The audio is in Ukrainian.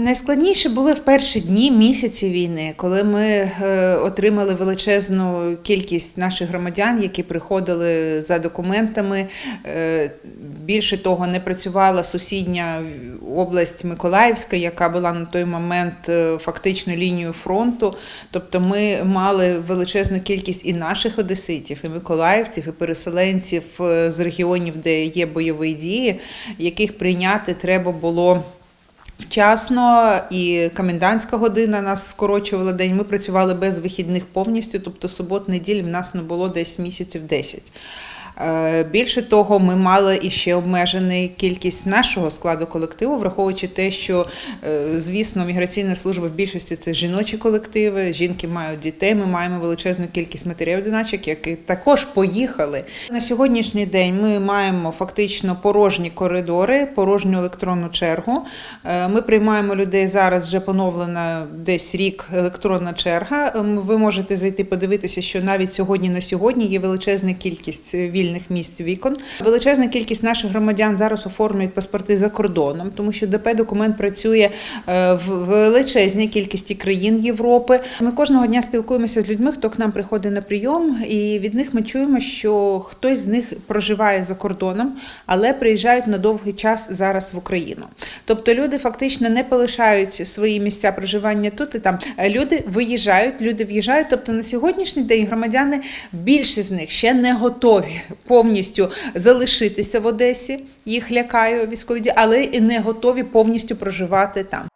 Найскладніше були в перші дні місяці війни, коли ми е, отримали величезну кількість наших громадян, які приходили за документами. Е, Більше того, не працювала сусідня область Миколаївська, яка була на той момент е, фактично лінією фронту. Тобто ми мали величезну кількість і наших одеситів, і миколаївців, і переселенців з регіонів, де є бойові дії, яких прийняти треба було. Вчасно і комендантська година нас скорочувала день. Ми працювали без вихідних повністю, тобто субот, неділь в нас не було десь місяців 10. Е, Більше того, ми мали іще обмежену кількість нашого складу колективу, враховуючи те, що, е, звісно, міграційна служба в більшості це жіночі колективи, жінки мають дітей. Ми маємо величезну кількість матерів-одиначок, які також поїхали. На сьогоднішній день ми маємо фактично порожні коридори, порожню електронну чергу. Е, Ми приймаємо людей зараз вже поновлена десь рік електронна черга. Ем, Ви можете зайти подивитися, що навіть сьогодні на сьогодні є величезна кількість вільних місць вікон. Величезна кількість наших громадян зараз оформлюють паспорти за кордоном, тому що ДП документ працює е, в величезній кількості країн Європи. Ми кожного дня спілкуємося з людьми, хто к нам приходить на прийом, і від них ми чуємо, що хтось з них проживає за кордоном, але приїжджають на довгий час зараз в Україну. Тобто люди фактично не полишають свої місця проживання тут і там. Е, Люди виїжджають, люди в'їжджають. Тобто на сьогоднішній день громадяни більшість з них ще не готові повністю залишитися в Одесі. Їх лякає військові дії, але і не готові повністю проживати там.